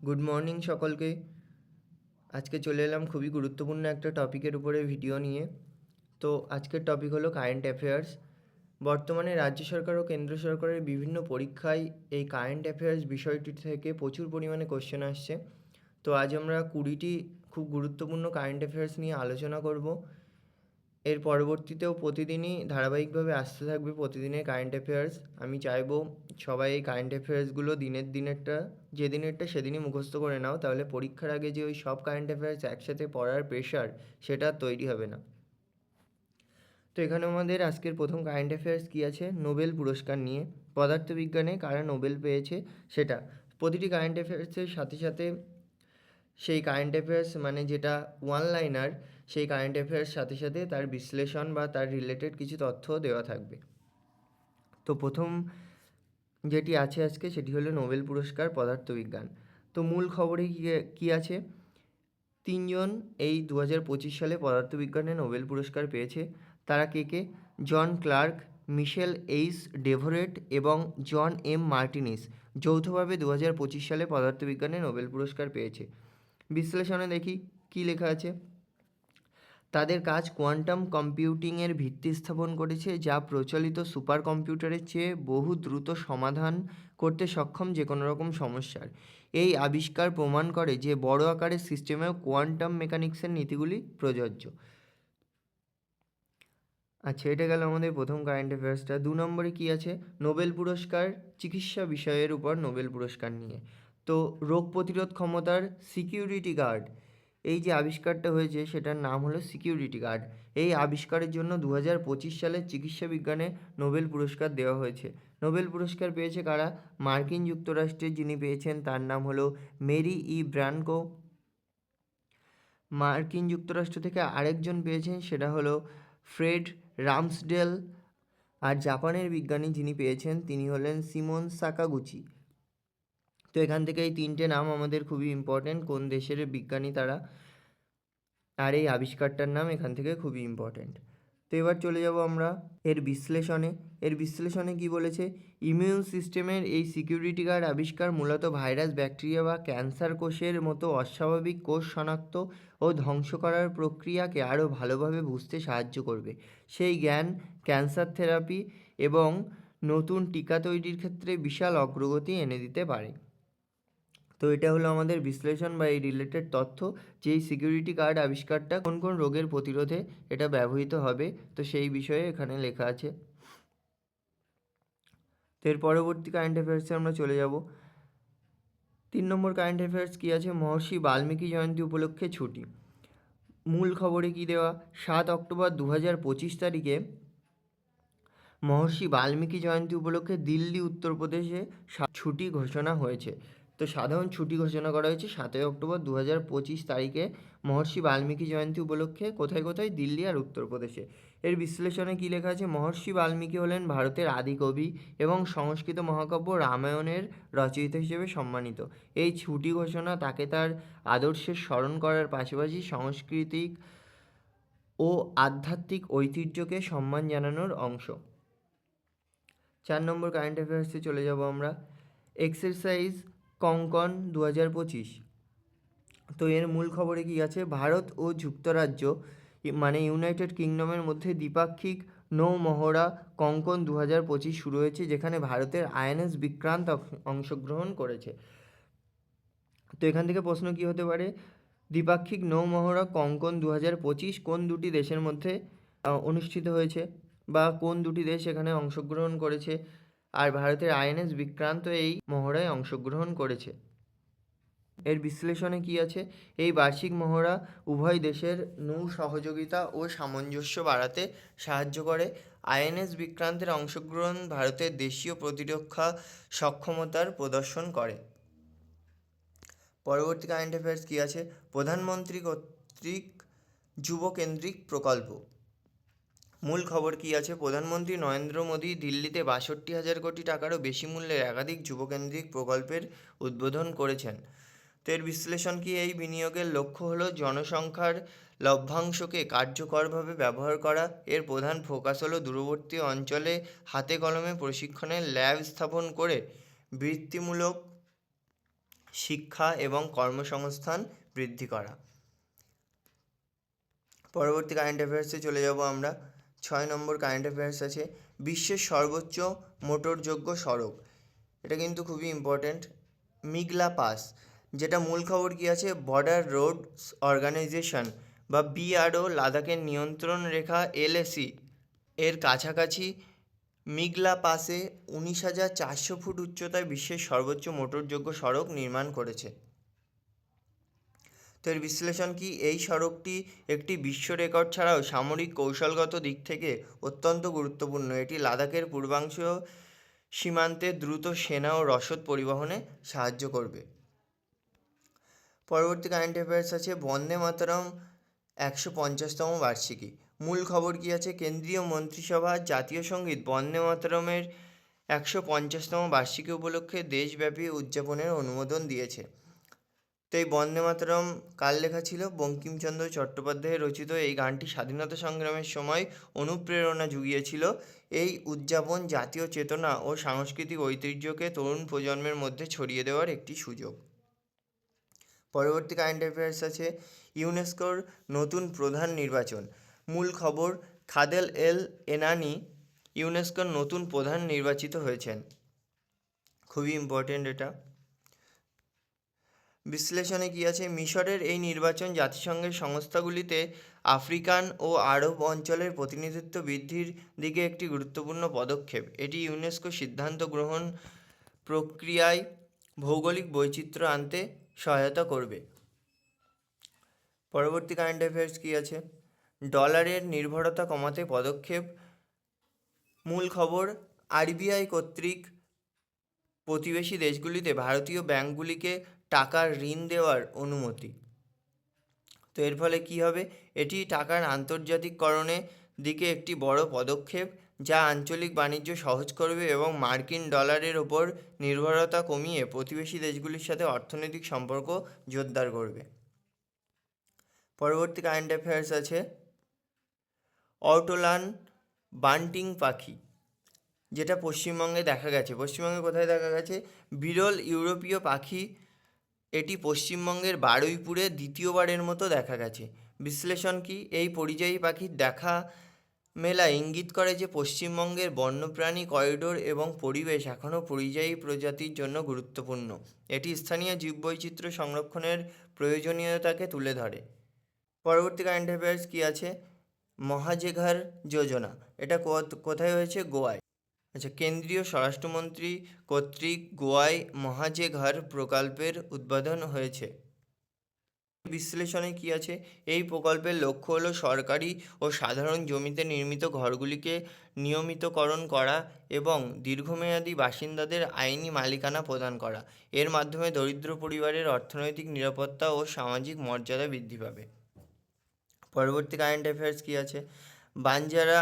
Good morning সকলকে। আজকে চলে এলাম খুবই গুরুত্বপূর্ণ একটা টপিকের উপরে ভিডিও নিয়ে। তো আজকের টপিক হলো কারেন্ট অ্যাফেয়ার্স বর্তমানে রাজ্য সরকার ও কেন্দ্র সরকারের বিভিন্ন পরীক্ষায় এই কারেন্ট অ্যাফেয়ার্স বিষয়টি থেকে প্রচুর পরিমাণে কোশ্চেন আসছে। তো আজ আমরা কুড়িটি খুব গুরুত্বপূর্ণ কারেন্ট অ্যাফেয়ার্স নিয়ে আলোচনা করব। এর পরবর্তীতেও প্রতিদিনই ধারাবাহিকভাবে আসতে থাকবে প্রতিদিনের কারেন্ট অ্যাফেয়ার্স আমি চাইব সবাই এই কারেন্ট অ্যাফেয়ার্সগুলো দিনের দিনেরটা যে দিনেরটা সেদিনই মুখস্থ করে নাও, তাহলে পরীক্ষার আগে যে ওই সব কারেন্ট অ্যাফেয়ার্স একসাথে পড়ার প্রেশার সেটা তৈরি হবে না। তো এখানে আমাদের আজকের প্রথম কারেন্ট অ্যাফেয়ার্স কী আছে? নোবেল পুরস্কার নিয়ে। পদার্থবিজ্ঞানে কারা নোবেল পেয়েছে? সেটা। প্রতিটি কারেন্ট অ্যাফেয়ার্সের সাথে সাথে সেই কারেন্ট অ্যাফেয়ার্স মানে যেটা ওয়ান লাইনার সেই কারেন্ট অ্যাফেয়ার্স সাথে সাথে তার বিশ্লেষণ বা তার রিলেটেড কিছু তথ্য দেওয়া থাকবে। তো প্রথম যেটি আছে আজকে সেটি হলো নোবেল পুরস্কার পদার্থবিজ্ঞান। তো মূল খবরে কী আছে? তিনজন এই দু পঁচিশ সালে পদার্থবিজ্ঞানে নোবেল পুরস্কার পেয়েছে। তারা কে কে? জন ক্লার্ক, মিশেল এইস ডেভোরেট এবং জন এম মার্টিনিস। যৌথভাবে দু হাজার পঁচিশ সালে পদার্থবিজ্ঞানে নোবেল পুরস্কার পেয়েছে। বিশ্লেষণে দেখি কী লেখা আছে। তাদের কাজ কোয়ান্টাম কম্পিউটিংয়ের ভিত্তি স্থাপন করেছে, যা প্রচলিত সুপার কম্পিউটারের চেয়ে বহু দ্রুত সমাধান করতে সক্ষম যে কোনো রকম সমস্যার। এই আবিষ্কার প্রমাণ করে যে বড় আকারের সিস্টেমেও কোয়ান্টাম মেকানিক্সের নীতিগুলি প্রযোজ্য। আচ্ছা এটা গেল আমাদের প্রথম কারেন্ট অ্যাফেয়ার্সটা। দু নম্বরে কী আছে? নোবেল পুরস্কার চিকিৎসা বিষয়ের উপর নোবেল পুরস্কার নিয়ে। তো রোগ প্রতিরোধ ক্ষমতার সিকিউরিটি গার্ড এই যে আবিষ্কারটা হয়েছে, সেটার নাম হলো সিকিউরিটি গার্ড এই আবিষ্কারের জন্য দু হাজার পঁচিশ সালে চিকিৎসা বিজ্ঞানে নোবেল পুরস্কার দেওয়া হয়েছে। নোবেল পুরস্কার পেয়েছে কারা? মার্কিন যুক্তরাষ্ট্রের যিনি পেয়েছেন, তার নাম হলো মেরি ই ব্রানকো। মার্কিন যুক্তরাষ্ট্র থেকে আরেকজন পেয়েছেন, সেটা হলো ফ্রেড রামসডেল। আর জাপানের বিজ্ঞানী যিনি পেয়েছেন, তিনি হলেন সিমন সাকাগুচি। তো এখান থেকে এই তিনটে নাম আমাদের খুবই ইম্পর্ট্যান্ট কোন দেশের বিজ্ঞানী তারা? আর এই আবিষ্কারটার নাম এখান থেকে খুবই ইম্পর্ট্যান্ট তো এবার চলে যাব আমরা এর বিশ্লেষণে। এর বিশ্লেষণে কি বলেছে? ইমিউন সিস্টেমের এই সিকিউরিটি গার্ড আবিষ্কার মূলত ভাইরাস ব্যাকটেরিয়া বা ক্যান্সার কোষের মতো অস্বাভাবিক কোষ শনাক্ত ও ধ্বংস করার প্রক্রিয়াকে আরও ভালোভাবে বুঝতে সাহায্য করবে। সেই জ্ঞান ক্যান্সার থেরাপি এবং নতুন টিকা তৈরির ক্ষেত্রে বিশাল অগ্রগতি এনে দিতে পারে। তো এটা হলো আমাদের বিশ্লেষণ বা এই রিলেটেড তথ্য যে সিকিউরিটি কার্ড আবিষ্কারটা কোন কোন রোগের প্রতিরোধে এটা ব্যবহৃত হবে, তো সেই বিষয়ে এখানে লেখা আছে। তো এর পরবর্তী কারেন্ট অ্যাফেয়ার্সে আমরা চলে যাব। তিন নম্বর কারেন্ট অ্যাফেয়ার্স কী আছে? মহর্ষি বাল্মীকি জয়ন্তী উপলক্ষে ছুটি। মূল খবরে কি দেওয়া? সাত অক্টোবর দু হাজার পঁচিশ তারিখে মহর্ষি বাল্মীকি জয়ন্তী উপলক্ষে দিল্লি, উত্তরপ্রদেশে ছুটি ঘোষণা হয়েছে। তো সাধারণ ছুটি ঘোষণা করা হয়েছে সাতই অক্টোবর দু হাজার পঁচিশ তারিখে মহর্ষি বাল্মীকি জয়ন্তী উপলক্ষে কোথায় কোথায়? দিল্লি আর উত্তরপ্রদেশে। এর বিশ্লেষণে কী লেখা আছে? মহর্ষি বাল্মীকি হলেন ভারতের আদি কবি এবং সংস্কৃত মহাকাব্য রামায়ণের রচয়িতা হিসেবে সম্মানিত। এই ছুটি ঘোষণা তাকে তার আদর্শের স্মরণ করার পাশাপাশি সাংস্কৃতিক ও আধ্যাত্মিক ঐতিহ্যকে সম্মান জানানোর অংশ। চার নম্বর কারেন্ট অ্যাফেয়ার্সে চলে যাব আমরা। এক্সারসাইজ কঙ্কন দু হাজার পঁচিশ। তো এর মূল খবরে কী আছে? ভারত ও যুক্তরাজ্য মানে ইউনাইটেড কিংডমের মধ্যে দ্বিপাক্ষিক নৌ মহড়া কঙ্কন দু হাজার পঁচিশ শুরু হয়েছে, যেখানে ভারতের আইএনএস বিক্রান্ত অংশগ্রহণ করেছে। তো এখান থেকে প্রশ্ন কী হতে পারে? দ্বিপাক্ষিক নৌ মহড়া কঙ্কন দু হাজার পঁচিশ কোন দুটি দেশের মধ্যে অনুষ্ঠিত হয়েছে? বা কোন দুটি দেশ এখানে অংশগ্রহণ করেছে? আর ভারতের আইএনএস বিক্রান্ত এই মহড়ায় অংশগ্রহণ করেছে। এর বিশ্লেষণে কি আছে? এই বার্ষিক মহড়া উভয় দেশের নৌ সহযোগিতা ও সামঞ্জস্য বাড়াতে সাহায্য করে। আইএনএস বিক্রান্তের অংশগ্রহণ ভারতের দেশীয় প্রতিরক্ষা সক্ষমতার প্রদর্শন করে। পরবর্তী কারেন্ট অ্যাফেয়ার্স কী আছে? প্রধানমন্ত্রী কর্তৃক যুবকেন্দ্রিক প্রকল্প। মূল খবর কী আছে? প্রধানমন্ত্রী নরেন্দ্র মোদী দিল্লিতে বাষট্টি হাজার কোটি টাকারও বেশি মূল্যের একাধিক যুবকেন্দ্রিক প্রকল্পের উদ্বোধন করেছেন। তের বিশ্লেষণ কি? এই বিনিয়োগের লক্ষ্য হলো জনসংখ্যার লভ্যাংশকে কার্যকরভাবে ব্যবহার করা। এর প্রধান ফোকাস হলো দূরবর্তী অঞ্চলে হাতে কলমে প্রশিক্ষণের ল্যাব স্থাপন করে বৃত্তিমূলক শিক্ষা এবং কর্মসংস্থান বৃদ্ধি করা। পরবর্তী কারেন্ট অ্যাফেয়ার্সে চলে যাব আমরা। ছয় নম্বর কারেন্ট অ্যাফেয়ার্স আছে। বিশ্বের সর্বোচ্চ মোটরযোগ্য সড়ক। এটা কিন্তু খুবই ইম্পর্ট্যান্ট মিগলা পাস, যেটা মূল খবর কী আছে? বর্ডার রোডস অর্গানাইজেশন বা বিআরও লাদাখের নিয়ন্ত্রণ রেখা এলএসি এর কাছাকাছি মিগলা পাসে উনিশ হাজার চারশো ফুট উচ্চতায় বিশ্বের সর্বোচ্চ মোটরযোগ্য সড়ক নির্মাণ করেছে। তো বিশ্লেষণ কি? এই সড়কটি একটি বিশ্ব রেকর্ড ছাড়াও সামরিক কৌশলগত দিক থেকে অত্যন্ত গুরুত্বপূর্ণ। এটি লাদাখের পূর্বাংশ সীমান্তে দ্রুত সেনা ও রসদ পরিবহনে সাহায্য করবে। পরবর্তী কারেন্ট অ্যাফেয়ার্স আছে বন্দে মাতরম একশো পঞ্চাশতম বার্ষিকী। মূল খবর কী আছে? কেন্দ্রীয় মন্ত্রিসভা জাতীয় সংগীত বন্দে মাতরমের একশো পঞ্চাশতম বার্ষিকী উপলক্ষে দেশব্যাপী উদযাপনের অনুমোদন দিয়েছে। তো এই বন্দে মাতরম কার লেখা ছিল? বঙ্কিমচন্দ্র চট্টোপাধ্যায়ের রচিত এই গানটি স্বাধীনতা সংগ্রামের সময় অনুপ্রেরণা জুগিয়েছিল। এই উদযাপন জাতীয় চেতনা ও সাংস্কৃতিক ঐতিহ্যকে তরুণ প্রজন্মের মধ্যে ছড়িয়ে দেওয়ার একটি সুযোগ। পরবর্তী কারেন্ট অ্যাফেয়ার্স আছে ইউনেস্কোর নতুন প্রধান নির্বাচন। মূল খবর, খাদেল এল এনানি ইউনেস্কোর নতুন প্রধান নির্বাচিত হয়েছেন। খুবই ইম্পর্টেন্ট এটা। বিশ্লেষণে কী আছে? মিশরের এই নির্বাচন জাতিসংঘের সংস্থাগুলিতে আফ্রিকান ও আরব অঞ্চলের প্রতিনিধিত্ব বৃদ্ধির দিকে একটি গুরুত্বপূর্ণ পদক্ষেপ। এটি ইউনেস্কো সিদ্ধান্ত গ্রহণ প্রক্রিয়ায় ভৌগোলিক বৈচিত্র্য আনতে সহায়তা করবে। পরবর্তী কারেন্ট অ্যাফেয়ার্স কী আছে? ডলারের নির্ভরতা কমাতে পদক্ষেপ। মূল খবর, আরবিআই কর্তৃক প্রতিবেশী দেশগুলিতে ভারতীয় ব্যাংকগুলিকে টাকার ঋণ দেওয়ার অনুমতি। তো এর ফলে কী হবে? এটি টাকার আন্তর্জাতিককরণে দিকে একটি বড় পদক্ষেপ, যা আঞ্চলিক বাণিজ্য সহজ করবে এবং মার্কিন ডলারের ওপর নির্ভরতা কমিয়ে প্রতিবেশী দেশগুলির সাথে অর্থনৈতিক সম্পর্ক জোরদার করবে। পরবর্তী কারেন্ট অ্যাফেয়ার্স আছে। অটোলান বান্টিং পাখি, যেটা পশ্চিমবঙ্গে দেখা গেছে। পশ্চিমবঙ্গে কোথায় দেখা গেছে? বিরল ইউরোপীয় পাখি এটি পশ্চিমবঙ্গের বারুইপুরে দ্বিতীয়বারের মতো দেখা গেছে। বিশ্লেষণ কি? এই পরিযায়ী পাখির দেখা মেলা ইঙ্গিত করে যে পশ্চিমবঙ্গের বন্যপ্রাণী করিডোর এবং পরিবেশ এখনও পরিযায়ী প্রজাতির জন্য গুরুত্বপূর্ণ। এটি স্থানীয় জীববৈচিত্র্য সংরক্ষণের প্রয়োজনীয়তাকে তুলে ধরে। পরবর্তী কারেন্ট অ্যাফেয়ার্স কী আছে? মহাজেঘার যোজনা। এটা কোথায় হয়েছে? গোয়ায়। আচ্ছা কেন্দ্রীয় স্বরাষ্ট্রমন্ত্রী কর্তৃক গোয়ায় মহাজেঘর প্রকল্পের উদ্বোধন হয়েছে। বিশ্লেষণে কী আছে? এই প্রকল্পের লক্ষ্য হলো সরকারি ও সাধারণ জমিতে নির্মিত ঘরগুলিকে নিয়মিতকরণ করা এবং দীর্ঘমেয়াদী বাসিন্দাদের আইনি মালিকানা প্রদান করা। এর মাধ্যমে দরিদ্র পরিবারের অর্থনৈতিক নিরাপত্তা ও সামাজিক মর্যাদা বৃদ্ধি পাবে। পরবর্তী কারেন্ট অ্যাফেয়ার্স কী আছে? বাঞ্জারা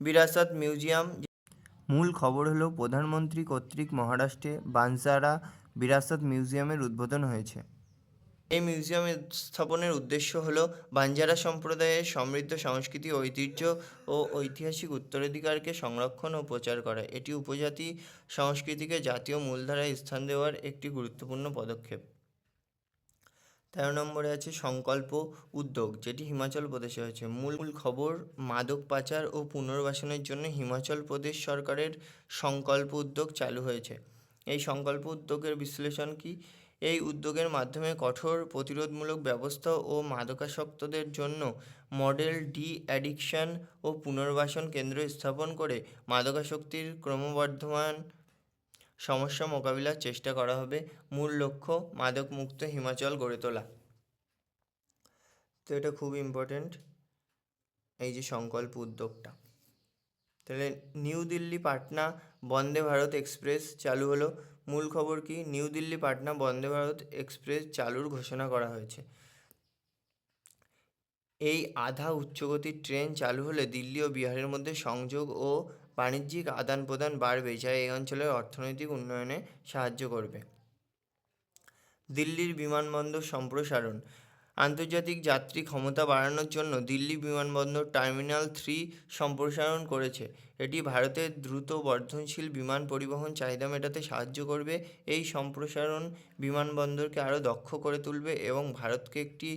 বিরাসত মিউজিয়াম মূল খবর হলো, প্রধানমন্ত্রী কর্তৃক মহারাষ্ট্রে বানসারা বিরাসত মিউজিয়ামের উদ্বোধন হয়েছে। এই মিউজিয়াম স্থাপনের উদ্দেশ্য হলো বাঞ্জারা সম্প্রদায়ের সমৃদ্ধ সংস্কৃতি ঐতিহ্য ও ঐতিহাসিক উত্তরাধিকারকে সংরক্ষণ ও প্রচার করা। এটি উপজাতি সংস্কৃতিকে জাতীয় মূলধারায় স্থান দেওয়ার একটি গুরুত্বপূর্ণ পদক্ষেপ। তেরো নম্বরে আছে সংকল্প, উদ্যোগ, যেটি হিমাচল প্রদেশে হয়েছে। মূল খবর, মাদক পাচার ও পুনর্বাসনের জন্য হিমাচল প্রদেশ সরকারের সংকল্প উদ্যোগ চালু হয়েছে। এই সংকল্প উদ্যোগের বিশ্লেষণ কি? এই উদ্যোগের মাধ্যমে কঠোর প্রতিরোধমূলক ব্যবস্থা ও মাদকাসক্তদের জন্য মডেল ডি অ্যাডিকশন ও পুনর্বাসন কেন্দ্র স্থাপন করে মাদকাসক্তির ক্রমবর্ধমান সমস্যা মোকাবিলার চেষ্টা করা হবে। মূল লক্ষ্য, মাদকমুক্ত হিমাচল গড়ে তোলা। তো এটা খুব ইম্পর্টেন্ট এই যে সংকল্প উদ্যোগটা। তাহলে নিউ দিল্লি পাটনা বন্দে ভারত এক্সপ্রেস চালু হলো। মূল খবর কি? নিউ দিল্লি পাটনা বন্দে ভারত এক্সপ্রেস চালুর ঘোষণা করা হয়েছে। এই আধা উচ্চগতির ট্রেন চালু হলে দিল্লি ও বিহারের মধ্যে সংযোগ ও বাণিজ্যিক আদান প্রদান বাড়বে, যা এই অঞ্চলের অর্থনৈতিক উন্নয়নে সাহায্য করবে। দিল্লির বিমানবন্দর সম্প্রসারণ। আন্তর্জাতিক যাত্রী ক্ষমতা বাড়ানোর জন্য দিল্লি বিমানবন্দর টার্মিনাল থ্রি সম্প্রসারণ করেছে। এটি ভারতের দ্রুত বর্ধনশীল বিমান পরিবহন চাহিদা মেটাতে সাহায্য করবে। এই সম্প্রসারণ বিমানবন্দরকে আরও দক্ষ করে তুলবে এবং ভারতকে একটি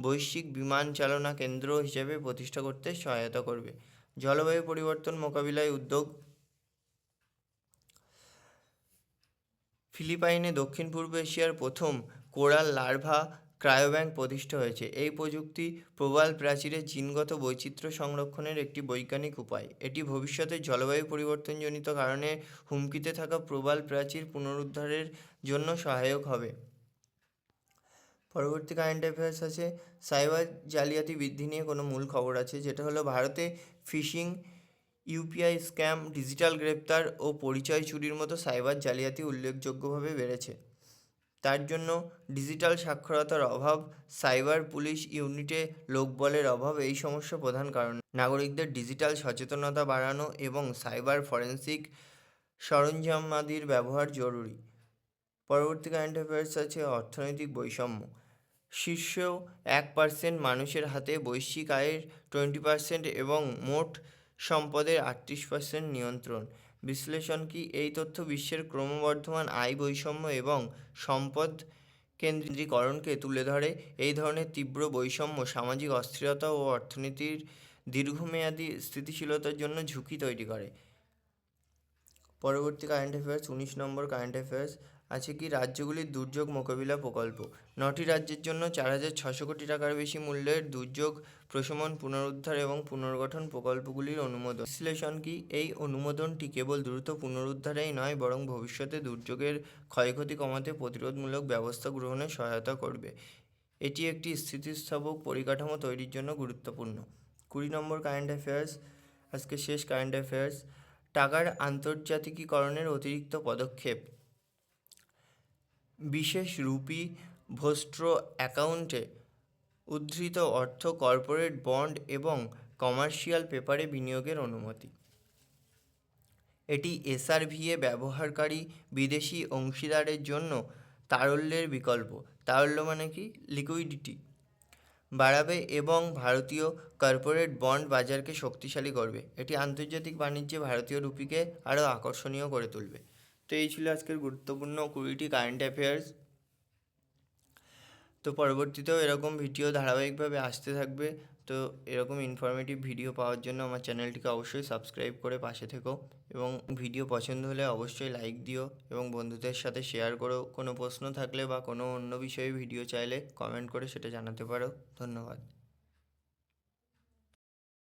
বৈশ্বিক বিমান চালনা কেন্দ্র হিসেবে প্রতিষ্ঠা করতে সহায়তা করবে। জলবায়ু পরিবর্তন মোকাবিলায় উদ্যোগ। ফিলিপাইনে দক্ষিণ পূর্ব এশিয়ার প্রথম কোরাল লার্ভা ক্রায়োব্যাংক প্রতিষ্ঠা হয়েছে। এই প্রযুক্তি প্রবাল প্রাচীরের জিনগত বৈচিত্র্য সংরক্ষণের একটি বৈজ্ঞানিক উপায়। এটি ভবিষ্যতে জলবায়ু পরিবর্তনজনিত কারণে হুমকিতে থাকা প্রবাল প্রাচীর পুনরুদ্ধারের জন্য সহায়ক হবে। পরবর্তী কারেন্ট অ্যাফেয়ার্স আছে। সাইবার জালিয়াতি বৃদ্ধি নিয়ে কোনো মূল খবর আছে, যেটা হলো ভারতে ফিশিং ইউপিআই স্ক্যাম ডিজিটাল গ্রেপ্তার ও পরিচয় চুরির মতো সাইবার জালিয়াতি উল্লেখযোগ্যভাবে বেড়েছে। তার জন্য ডিজিটাল সাক্ষরতার অভাব সাইবার পুলিশ ইউনিটে লোকবলের অভাব এই সমস্যা প্রধান কারণ। নাগরিকদের ডিজিটাল সচেতনতা বাড়ানো এবং সাইবার ফরেন্সিক সরঞ্জামাদির ব্যবহার জরুরি। পরবর্তী কারেন্ট অ্যাফেয়ার্স আছে অর্থনৈতিক বৈষম্য। শীর্ষ এক পার্সেন্ট মানুষের হাতে বৈশ্বিক আয়ের টোয়েন্টি পার্সেন্ট এবং মোট সম্পদের আটত্রিশ পার্সেন্ট নিয়ন্ত্রণ। বিশ্লেষণ কি এই তথ্য বিশ্বের ক্রমবর্ধমান আয় বৈষম্য এবং সম্পদ কেন্দ্রীকরণকে তুলে ধরে? এই ধরনের তীব্র বৈষম্য সামাজিক অস্থিরতা ও অর্থনীতির দীর্ঘমেয়াদী স্থিতিশীলতার জন্য ঝুঁকি তৈরি করে। পরবর্তী কারেন্ট অ্যাফেয়ার্স উনিশ নম্বর কারেন্ট অ্যাফেয়ার্স আছে কি রাজ্যগুলির দুর্যোগ মোকাবিলা প্রকল্প? নটি রাজ্যের জন্য চার হাজার ছশো কোটি টাকার বেশি মূল্যের দুর্যোগ প্রশমন, পুনরুদ্ধার এবং পুনর্গঠন প্রকল্পগুলির অনুমোদন। বিশ্লেষণ কি? এই অনুমোদনটি কেবল দ্রুত পুনরুদ্ধারেই নয়, বরং ভবিষ্যতে দুর্যোগের ক্ষয়ক্ষতি কমাতে প্রতিরোধমূলক ব্যবস্থা গ্রহণে সহায়তা করবে। এটি একটি স্থিতিস্থাপক পরিকাঠামো তৈরির জন্য গুরুত্বপূর্ণ। কুড়ি নম্বর কারেন্ট অ্যাফেয়ার্স আজকে শেষ কারেন্ট অ্যাফেয়ার্স, টাকার আন্তর্জাতিকীকরণের অতিরিক্ত পদক্ষেপ। বিশেষ রুপি ভোস্ট্র অ্যাকাউন্টে উদ্ধৃত অর্থ কর্পোরেট বন্ড এবং কমার্শিয়াল পেপারে বিনিয়োগের অনুমতি। এটি এসআরভিএ ব্যবহারকারী বিদেশি অংশীদারের জন্য তারল্যের বিকল্প। তারল্য মানে কি? লিকুইডিটি। বাড়াবে এবং ভারতীয় কর্পোরেট বন্ড বাজারকে শক্তিশালী করবে। এটি আন্তর্জাতিক বাণিজ্যে ভারতীয় রুপিকে আরও আকর্ষণীয় করে তুলবে। তো এই ছিল আজকের গুরুত্বপূর্ণ কুড়িটি কারেন্ট অ্যাফেয়ার্স তো পরবর্তীতেও এরকম ভিডিও ধারাবাহিকভাবে আসতে থাকবে। তো এরকম ইনফরমেটিভ ভিডিও পাওয়ার জন্য আমার চ্যানেলটিকে অবশ্যই সাবস্ক্রাইব করে পাশে থেকো এবং ভিডিও পছন্দ হলে অবশ্যই লাইক দিও এবং বন্ধুদের সাথে শেয়ার করো। কোনো প্রশ্ন থাকলে বা কোনো অন্য বিষয়ে ভিডিও চাইলে কমেন্ট করে সেটা জানাতে পারো। ধন্যবাদ।